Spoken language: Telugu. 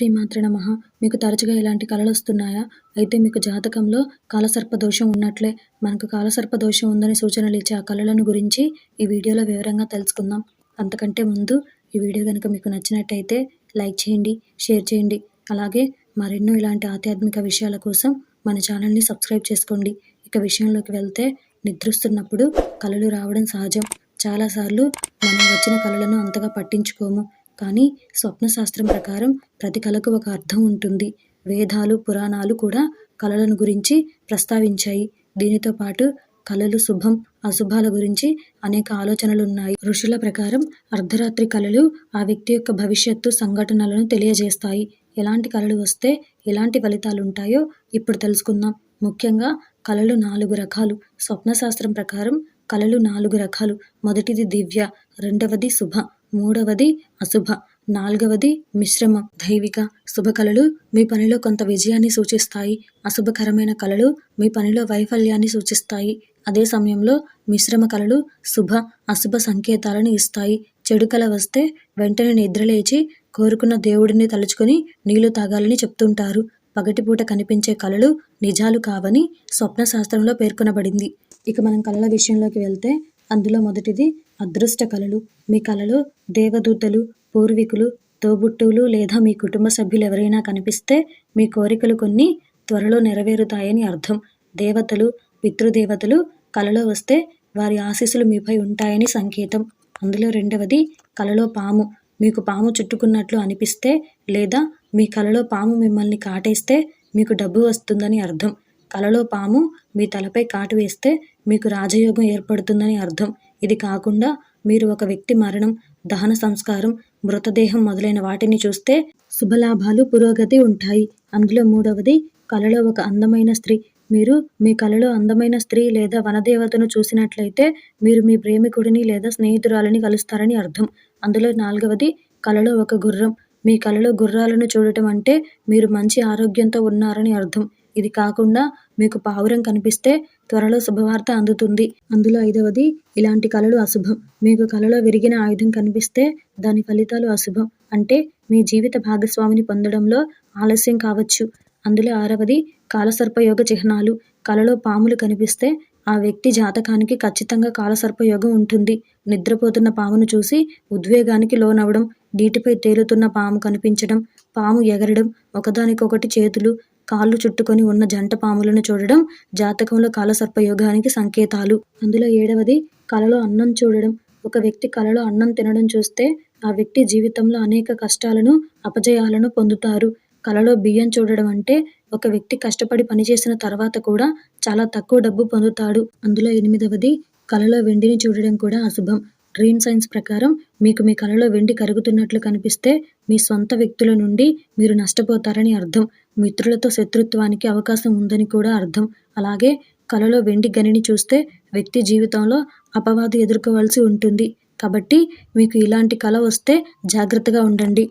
శ్రీమాత్ర నమః. మీకు తరచుగా ఇలాంటి కళలు వస్తున్నాయా? అయితే మీకు జాతకంలో కాలసర్ప దోషం ఉన్నట్లే. మనకు కాలసర్ప దోషం ఉందని సూచనలు ఇచ్చే ఆ కళలను గురించి ఈ వీడియోలో వివరంగా తెలుసుకుందాం. అంతకంటే ముందు ఈ వీడియో కనుక మీకు నచ్చినట్టయితే లైక్ చేయండి షేర్ చేయండి. అలాగే మరెన్నో ఇలాంటి ఆధ్యాత్మిక విషయాల కోసం మన ఛానల్ని సబ్స్క్రైబ్ చేసుకోండి. ఇక విషయంలోకి వెళ్తే నిద్రిస్తున్నప్పుడు కళలు రావడం సహజం. చాలాసార్లు మనం వచ్చిన కళలను అంతగా పట్టించుకోము. కానీ స్వప్న శాస్త్రం ప్రకారం ప్రతి కళకు ఒక అర్థం ఉంటుంది. వేదాలు పురాణాలు కూడా కళలను గురించి ప్రస్తావించాయి. దీనితో పాటు కళలు శుభం అశుభాల గురించి అనేక ఆలోచనలు ఉన్నాయి ఋషుల ప్రకారం అర్ధరాత్రి కళలు ఆ వ్యక్తి యొక్క భవిష్యత్తు సంఘటనలను తెలియజేస్తాయి. ఎలాంటి కళలు వస్తే ఎలాంటి ఫలితాలు ఉంటాయో ఇప్పుడు తెలుసుకుందాం. ముఖ్యంగా కళలు నాలుగు రకాలు. స్వప్నశాస్త్రం ప్రకారం కళలు నాలుగు రకాలు. మొదటిది దివ్య రెండవది శుభ. మూడవది అశుభ. నాలుగవది మిశ్రమ. దైవిక. శుభ కళలు మీ పనిలో కొంత విజయాన్ని సూచిస్తాయి. అశుభకరమైన కళలు మీ పనిలో వైఫల్యాన్ని సూచిస్తాయి. అదే సమయంలో మిశ్రమ కళలు శుభ అశుభ సంకేతాలను ఇస్తాయి. చెడు కళ వస్తే వెంటనే నిద్రలేచి కోరుకున్న దేవుడిని తలుచుకొని నీళ్ళు తాగాలని చెప్తుంటారు. పగటిపూట కనిపించే కళలు నిజాలు కావని స్వప్న శాస్త్రంలో పేర్కొనబడింది. ఇక మనం కళల విషయంలోకి వెళ్తే అందులో మొదటిది అదృష్ట కళలు. మీ కళలో దేవదూతలు పూర్వీకులు తోబుట్టువులు లేదా మీ కుటుంబ సభ్యులు ఎవరైనా కనిపిస్తే మీ కోరికలు కొన్ని త్వరలో నెరవేరుతాయని అర్థం. దేవతలు పితృదేవతలు కలలో వస్తే వారి ఆశీస్సులు మీపై ఉంటాయని సంకేతం. అందులో రెండవది కలలో పాము. మీకు పాము చుట్టుకున్నట్లు అనిపిస్తే లేదా మీ కలలో పాము మిమ్మల్ని కాటేస్తే మీకు డబ్బు వస్తుందని అర్థం. కలలో పాము మీ తలపై కాటు వేస్తే మీకు రాజయోగం ఏర్పడుతుందని అర్థం. ఇది కాకుండా మీరు ఒక వ్యక్తి మరణం దహన సంస్కారం మృతదేహం మొదలైన వాటిని చూస్తే శుభలాభాలు పురోగతి ఉంటాయి. అందులో మూడవది కలలో ఒక అందమైన స్త్రీ. మీరు మీ కలలో అందమైన స్త్రీ లేదా వనదేవతను చూసినట్లయితే మీరు మీ ప్రేమికుడిని లేదా స్నేహితురాలని కలుస్తారని అర్థం. అందులో నాలుగవది కలలో ఒక గుర్రం. మీ కలలో గుర్రాలను చూడటం అంటే మీరు మంచి ఆరోగ్యంతో ఉన్నారని అర్థం. ఇది కాకుండా మీకు పావురం కనిపిస్తే త్వరలో శుభవార్త అందుతుంది. అందులో ఐదవది ఇలాంటి కళలు అశుభం. మీకు కళలో విరిగిన ఆయుధం కనిపిస్తే దాని ఫలితాలు అశుభం. అంటే మీ జీవిత భాగస్వామిని పొందడంలో ఆలస్యం కావచ్చు. అందులో ఆరవది కాలసర్పయోగ చిహ్నాలు. కలలో పాములు కనిపిస్తే ఆ వ్యక్తి జాతకానికి ఖచ్చితంగా కాలసర్పయోగం ఉంటుంది. నిద్రపోతున్న పామును చూసి ఉద్వేగానికి లోనవడం నీటిపై తేలుతున్న పాము కనిపించడం పాము ఎగరడం ఒకదానికొకటి చేతులు కాళ్ళు చుట్టుకొని ఉన్న జంట పాములను చూడడం జాతకంలో కాలసర్పయోగానికి సంకేతాలు. అందులో ఏడవది కలలో అన్నం చూడడం. ఒక వ్యక్తి కలలో అన్నం తినడం చూస్తే ఆ వ్యక్తి జీవితంలో అనేక కష్టాలను అపజయాలను పొందుతారు. కలలో బియ్యం చూడడం అంటే ఒక వ్యక్తి కష్టపడి పనిచేసిన తర్వాత కూడా చాలా తక్కువ డబ్బు పొందుతాడు. అందులో ఎనిమిదవది కలలో వెండిని చూడడం కూడా అశుభం. డ్రీమ్ సైన్స్ ప్రకారం మీకు మీ కలలో వెండి కరుగుతున్నట్లు కనిపిస్తే మీ సొంత వ్యక్తుల నుండి మీరు నష్టపోతారని అర్థం. మిత్రులతో శత్రుత్వానికి అవకాశం ఉందని కూడా అర్థం. అలాగే కలలో వెండి గనిని చూస్తే వ్యక్తి జీవితంలో అపవాదు ఎదుర్కోవాల్సి ఉంటుంది. కాబట్టి మీకు ఇలాంటి కళ వస్తే జాగ్రత్తగా ఉండండి.